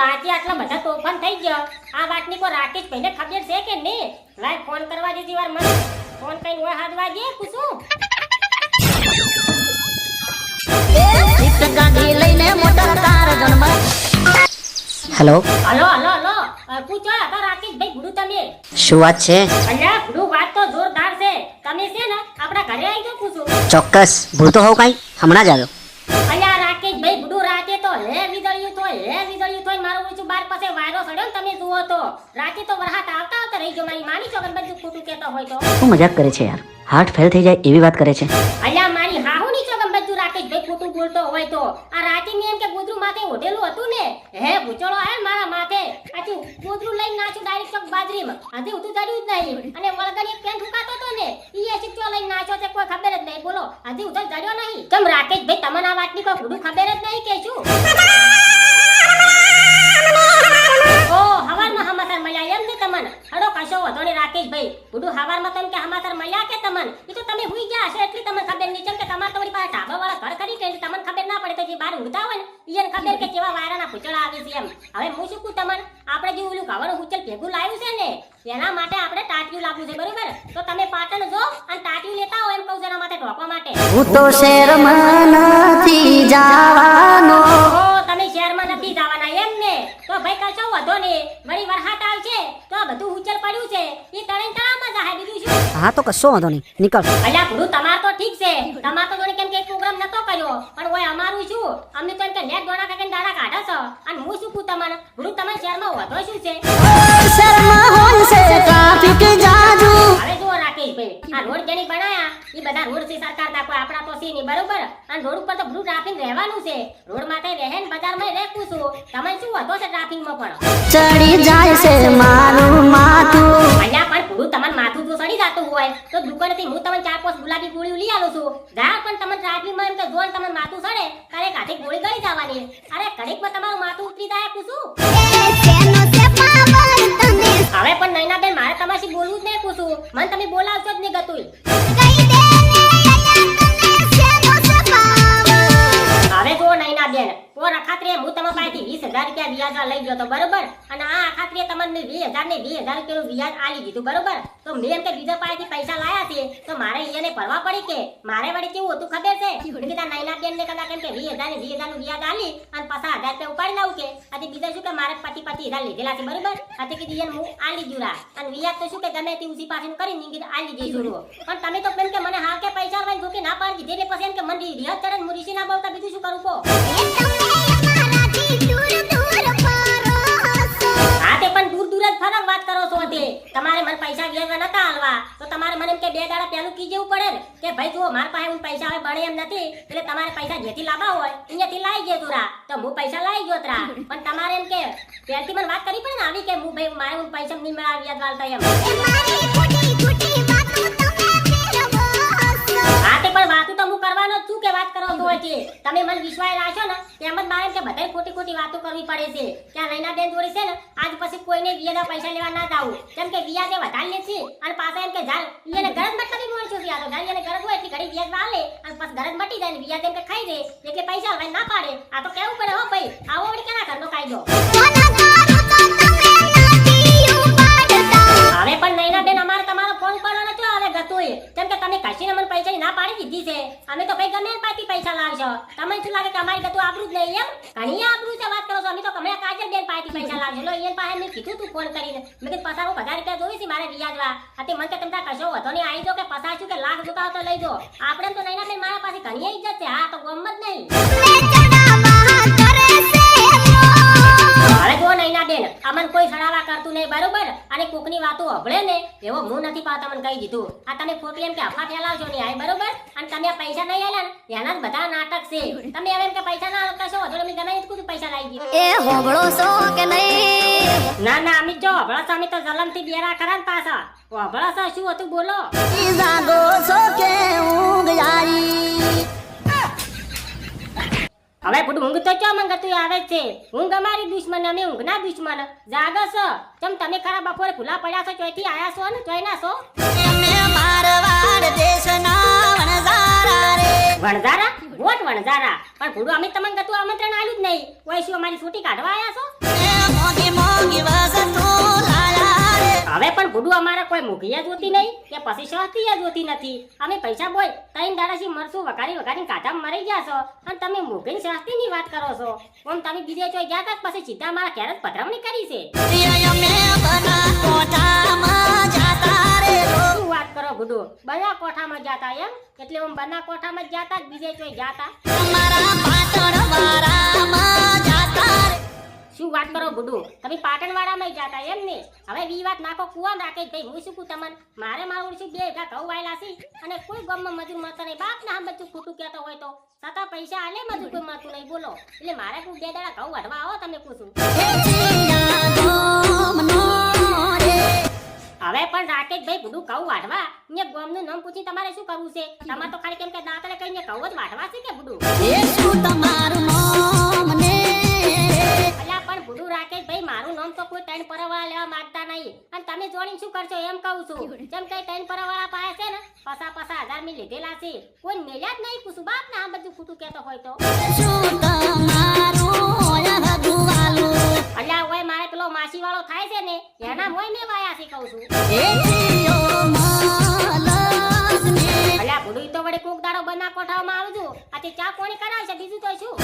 રાતે આટલા બધા તોફાન થઈ ગયા. આ વાતની કોઈ રાકેશ ભાઈને ખબર છે કે નહીં? લાય ફોન કરવા દીધી વાર મને. ફોન કઈ હોય હાથ વાગે કુસુમ લઈને મોટર કાર જન્મ. હેલો? Hello hello hello. પૂછો હતા રાકેશ ભાઈ ગુડુ તમે. શું વાત છે? અલ્યા ગુરુ વાત તો જોરદાર છે. તમે છે ને આપણા ઘરે આવી ગયો પૂછો. ચોક્કસ. ભૂલતો હોઉં કાંઈ? હમણાં જ આવ્યો. અલ્યા રાકેશ ભાઈ ગુડુ રાતે તો હે વીજળિયું તો હે તો બાર પાસે વાયરો સડ્યો ને તમે જુઓ તો. રાતે તો વરસાદ આવતા આવતા રહી ગયો મારી માની ચોગન બધું ખોટું કહેતો હોય તો. શું મજાક કરે છે યાર? હાર્ટ ફેલ થઈ જાય એવી વાત કરે છે. અલ્યા મારી હાહુની ચોગમ બધું રાકેશ ભાઈ ખોટું બોલતો હોય તો. આ રાતે ની એમ કે ગોદરું માથે ઓઢેલું હતું ને? હે ભૂચળો આયો ને મારા માથે. આથી ગોદરું લઈને નાચું ડાયરેક્ટ ચોક બાજરીમાં. આથી ઉતું ચડ્યું જ નહીં. અને વળગણી એક પેન્ટ હુકાતો હતો ને? ઈ એ ચીચો લઈને નાચો છે કોઈ ખબર જ નહીં. બોલો આથી ઉતર ચડ્યો નહીં? કેમ રાકેશ ભાઈ તમને આ વાતની કોઈ ખબર જ નહીં કે શું? વધો ને રાકેશભાઈ બુડું હવારમાં તમ કે સમાચાર મળ્યા કે તમન? એ તો તમે હુઈ ગયા હશે એટલી તમને ખબર નહીં. કે તમારે તમારી પાસે ઢાબા વાળા ઘર કરી કે તમને ખબર ના પડે કે જે બહાર ઊંઘતા ને ખબર કે કેવા વાયરાના પૂચડા આવી છે એમ. હવે હું શું કહું તમને? આપણે જે ઓલું ઘવાનું હુચલ ભેગું લાવ્યું છે ને, એના માટે આપણે ટાટિયું લાવવું છે, બરોબર? તો તમે પાટણ જો અને ટાટિયું લેતા હોય એમ કહું એના માટે ઢોકવા માટે. હું તો શહેરમાં નથી જવાનો ઓ તમે શહેરમાં નથી જવાના એમ ને તો ભાઈ કશો વધો ને વળી વરસાદ આવશે તો આ બધું ઉચલ પડ્યું છે એ તળે તળાવમાં જાહે બીજું શું હા તો કશો વાંધો નહીં. નીકળ. અલ્યા ગુરુ તમાર તો ઠીક છે. તમાર તો કેમ કે પ્રોગ્રામ નતો કર્યો. પણ ઓય અમારું શું? અમને તો એમ કે નેટ દોડા કાકે દાડા કાઢો છો. અને હું શું કહું તમને? ગુરુ તમારા શહેરમાં વધો શું છે? શહેરમાં હોય છે ટ્રાફિક આ રોડ જેની બનાયા એ બધા રોડથી સરકાર કોઈ આપણા તો સી ની બરોબર? અને રોડ ઉપર તો બધું ટ્રાફિક રહેવાનું છે. રોડ માથે રહે ને બજારમાં રહેવું છું. તમે શું હતો છે ટ્રાફિકમાં પણ? ચડી જાય છે મારું માથું. અહીંયા પણ પૂરું તમારું માથું તો સડી જાતું હોય તો દુકાનેથી હું તમને ચાર પાંચ ગુલાબી ગોળી લઈ આવું છું. જા પણ તમે ટ્રાફિકમાં એમ તો જોન ને તમારું માથું સડે ત્યારે કાઠી ગોળી ગળી જવાની. અરે ઘડીકમાં તમારું માથું ઉતરી જાય પૂછું? રૂપિયા વ્યાજ લઈ ગયો તો બરોબર? અને આ અખાત્રીએ તમને વીસ હજાર ને વીસ હજાર રૂપિયાનું વ્યાજ આલી દીધું, બરોબર? તો મેં એમ કે બીજા પાસેથી પૈસા લાયા છે, તો મારે એને ભરવા પડી કે? મારે વળી કેવું હતું ખબર છે? કીધા નૈના બેન ને કદાચ એમ કે વીસ હજાર ને વીસ હજારનું વ્યાજ આલી અને પાછા હજાર રૂપિયા ઉપાડી લાવું કે? આથી બીજા શું કે મારે પચી પચી હજાર લીધેલા છે, બરોબર? આથી કીધી એને હું આલી જુરા અને વ્યાજ તો શું કે ગમે તે ઉસી પાસે કરી ને કીધું આલી જઈશું. પણ તમે તો એમ કે મને હા કે પૈસા આલવાની જોકે ના પાડી દીધી, એટલે પછી એમ કે મને રિયાજ ચડે મુરીશી ના બોલતા બીજું શું કરું કો તે પણ દૂર દૂર જ ફરક વાત કરો છો તે. તમારે મને પૈસા વ્યાજવા નતા આલવા તો તમારે મને એમ કે બે દાડા પહેલું કી જેવું પડે કે ભાઈ જુઓ, મારા પાસે હું પૈસા હવે બને એમ નથી. એટલે તમારે પૈસા જેથી લાવવા હોય, અહીંયાથી લાવી ગયો તુરા તો હું પૈસા લાવી ગયો તરા પણ તમારે એમ કે, પહેલથી મને વાત કરી પડે ને આવી કે હું ભાઈ, મારે હું પૈસા નહીં મળ્યા વ્યાજ વાળતા એમ. હા તે પણ વાતો તો હું કરવાનો જ છું કે વાત કરો તો છે. તમે મને વિશ્વાસ રાખશો ને, એમ જ મારે કે બધાય ખોટી ખોટી વાતો કરવી પડે છે. ત્યાં રૈના બેન જોડી છે ને, આજ પછી કોઈને વિયાના પૈસા લેવા ના જાવું કેમ કે વિયાજે વધારે લે છે, અને પાછા એમ કે જાલ ઈને ગરજ મતલબી મોણ છું આ તો. એને ગરજ હોય એટલી ઘડી વ્યાજ વાલે અને પછી ગરજ મટી જાય ને વિયા એમ કે ખાઈ દે, એટલે પૈસા હવે ના પાડે. આ તો કેવું પડે હો ભાઈ, આવો વળી કેના ઘરનો કાયદો? લાવશો તમને શું લાગે કે અમારી ગતું આબરૂ જ નહીં, એમ? ઘણી આબરૂ છે, વાત કરો છો. અમે તો કમળે કાજલ બેન પાસેથી પૈસા લાવજો લો એન પાસે મેં કીધું તું ફોન કરીને. મેં કીધું, પસાર હું હજાર રૂપિયા જોઈ છે મારે વ્યાજવા હતી મને કે તમે કશો વધો નહીં, આવી જો કે પસાર છું કે લાખ ચૂકાવો તો લઈ જો આપણે તો નહીં બેન મારા પાસે ઘણી ઇજ્જત છે. હા, તો ગમત નહીં. જો નૈના બેન અમન કોઈ સડાવા કરતું નહીં બરોબર? અને કોકની વાતો હભળે ને એવો હું નથી પાતા કહી દીધું. આ તમે ખોટી એમ કે અફવા ફેલાવશો નહીં આય બરોબર? અને તમે પૈસા નહીં આલ્યા ને એના જ બધા નાટક છે. તમે હવે એમ કે પૈસા ના આપતા તો તમે ગમે કુછ પૈસા લાવી દીધો એ હોબળો છો કે નહીં? ના ના અમિત જો હભળા છો અમે તો જલમથી બેરા કરા ને પાછા. છો શું હતું બોલો? ઈ જાગો હવે બધું ઊંઘ તો ચો મંગતું આવે છે? ઊંઘ અમારી દુશ્મન અમે ઊંઘ ના દુશ્મન. જાગો છો. ચમ તમે ખરા બપોરે ભૂલા પડ્યા છો ચોયથી આયા છો ને ચોય ના છો? વણઝારા વોટ વણઝારા? પણ ભૂડું અમે તમને ગતું આમંત્રણ આલ્યું જ નહીં. કોઈ શું અમારી છૂટી કાઢવા આયા છો? મોંઘી મોંઘી રે હવે પણ ગુડુ અમારે કોઈ મુખીયા જોતી નહીં કે પછી સસ્તીયા જોતી નથી? અમે પૈસા બોય, ત્રણ દાડાથી મરશું, વઘારી વઘારી કાઢા મરી ગયા છો. અને તમે મુખીની સસ્તીની વાત કરો છો. ઓમ તમે બીજે ચોય ગયા તા પછી સીધા મારા ઘેર જ પધરામણી કરી છે? વાત કરો ગુડુ? બના કોઠામાં જાતા એમ? એટલે ઓમ બના કોઠામાં જ જાતા બીજે ચોય જાતા તમારા પાટણ રે શું વાત કરો ગુડુ? તમે પાટણવાડામાં જાતા એમ ને? હવે વી વાત નાખો કુવા રાખે ભાઈ. હું શું કહું તમને? મારે મારું શું બે ભેગા ઘઉં વાયેલા છે અને કોઈ ગામમાં મજૂર મળતો નહીં. બાપ ના બધું ખોટું કહેતો હોય તો? છતાં પૈસા આલે મજૂર કોઈ મળતું નહીં. બોલો. એટલે મારે કોઈ બે દાડા ઘઉં વાઢવા આવો તમે પૂછું. હવે પણ રાકેશભાઈ બધું કહું વાઢવા. ને ગામનું નામ પૂછી તમારે શું કરવું છે? તમારે તો ખાલી કેમ કે દાંતરે કહીને કહું જ વાઢવા છે કે બધું તમારું અલ્યા રાકેશ ભાઈ મારું નામ તો કોઈ ત્રણ પરવાળા લેવા માંગતા નહીં. અને તમે જોડીને શું કરશો એમ કહું છું. જેમ કે ત્રણ પરવાળા પાસે છે ને પસા પસા હજાર મી લીધેલા છે. કોઈ મેળ્યા જ નહીં પૂછું બાપ ને આ બધું ખોટું કહેતો હોય તો. અલ્યા ઓય મારે પેલો માસી વાળો થાય છે ને એના મોય મેં વાયા છે કહું છું. અલ્યા ભૂડું તો વડે કોક દાડો બના કોઠામાં આવજો આથી ચા કોણી કરાવશે બીજું તો શું?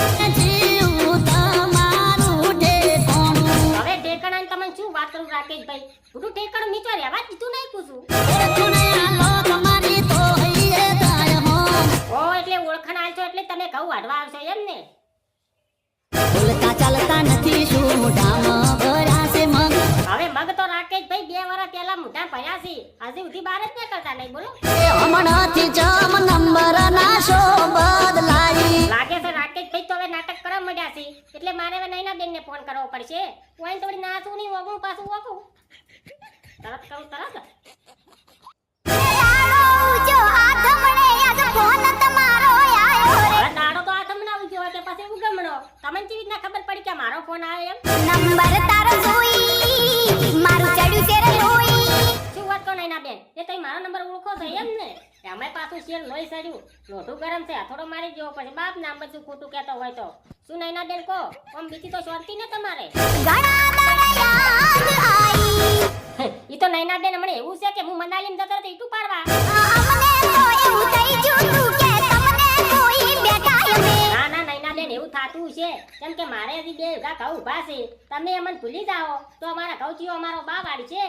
ભૂડું ઠેકાણું નીચો રહેવા દીધું નહીં પૂછું. હો ઓ, એટલે ઓળખાણ આવશો એટલે તમે ઘઉં વાઢવા આવશો એમ ને? હવે મગ તો રાકેશભાઈ બે વર્ષ પહેલા મોઢા ભર્યા હજી સુધી બહાર જ કરતા નહીં, બોલો. હમણાંથી જમ તો હવે નાટક કરવા માંડ્યા છે. એટલે મારે હવે નૈના બેનને ફોન કરવો પડશે. કોઈ થોડી નાચું નહીં, વગું પાછું વગું. તરત કરું તરત? તો આ તમને કેવી રીતના ખબર પડી કે મારો ફોન આવે એમ? અમે શેર લોહી સર્યું. લોઢું ગરમ છે થોડો મારી જવો પછી બાપ નામ બધું ખોટું કહેતો હોય તો. શું નૈના બેન કહો. આમ બીજી તો શાંતિ ને તમારે. ઈ તો નૈના બેન હમણાં એવું છે કે હું મનાલી જતો હતો ઈટું પાડવા. થાતું છે. કેમ કે મારે હજી બે વીઘા ઘઉં ઊભા છે. તમે અમને ભૂલી જાઓ. તો અમારા ઘઉચીઓ અમારો બા વાળી છે.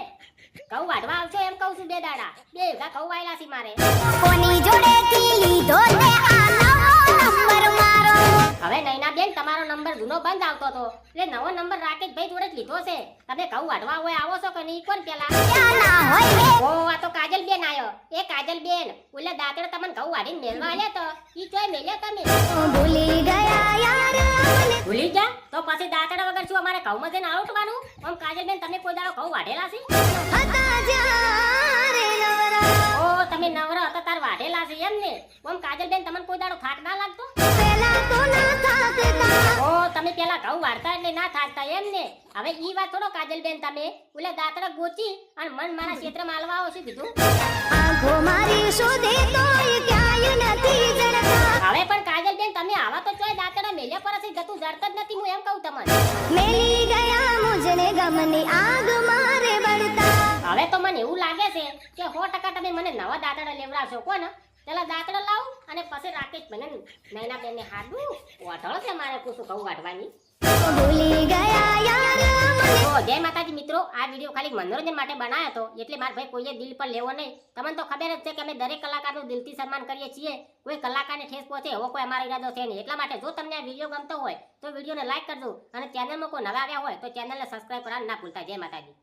ઘઉં વાઢવા આવશો એમ કહું છું બે દાડા. બે વીઘા ઘઉં વાયેલા છે મારે. કોની જોડેથી લીધો તે નંબર મારો? હવે નૈના બેન તમારો નંબર જૂનો બંધ આવતો હતો. એટલે નવો નંબર રાકેશભાઈ જોડે જ લીધો છે. તમે ઘઉં વાઢવા હોય આવો છો કે નહીં કોણ પેલા? ના ઓ આ તો કાજલ બેન આવ્યો એ કાજલ બેન ઓલે દાંતડે તમને ઘઉં વાઢીને મેલવા આવ્યા તો. ઈ ચોય મેલ્યો તમે? પછી દાંતડા વગર છું અમારે ઘઉંમાં જઈને આવટવાનું. આમ કાજલ બેન તમે કોઈ દાડો ઘઉં વાઢેલા છે? ઓ તમે નવરા હતા તાર વાઢેલા છે એમ ને? આમ કાજલબેન તમને કોઈ દાડો થાક ના લાગતો? ઓ તમે પેલા ઘઉં વાળતા એટલે ના થાકતા એમ ને? હવે ઈ વાત થોડો કાજલ બેન તમે. ઓલે દાંતડા ગોચી અને મન મારા ક્ષેત્રમાં આલવા આવો શું કીધું આંખો મારી શોધે તોય ક્યાંય નથી જડતા. હવે પણ કાજલ બેન તમે આવા તો ચોય દાંતડા મેલ્યા પર ગતું જડત જ નથી હું એમ કહું તમને. મેલી ગયા મુજને ગમની આગ મારે બળતા. હવે તો મને એવું લાગે છે કે સો ટકા તમે મને નવા દાંતડા લેવડાવશો. કોણ પેલા દાંતડા લાવું અને પછી રાકેશ મને નૈના બેનને હાડું વાઢળ છે મારે કુસુ કહું વાઢવાની. ભૂલી ગયા યાર મને તો જય માતાજી મિત્રો. આ વીડિયો ખાલી મનોરંજન માટે બનાવ્યો હતો એટલે મારા ભાઈ કોઈએ દિલ પર લેવો નહીં. તમને તો ખબર જ છે કે અમે દરેક કલાકારનું દિલથી સન્માન કરીએ છીએ. કોઈ કલાકારને ઠેસ પહોંચે એવો કોઈ અમારો ઈરાદો છે નહીં. એટલા માટે જો તમને આ વીડિયો ગમતો હોય તો વિડીયોને લાઈક કરજો અને ચેનલમાં કોઈ નવા આવ્યા હોય તો ચેનલને સબસ્ક્રાઈબ કરવાનું ના ભૂલતા. જય માતાજી.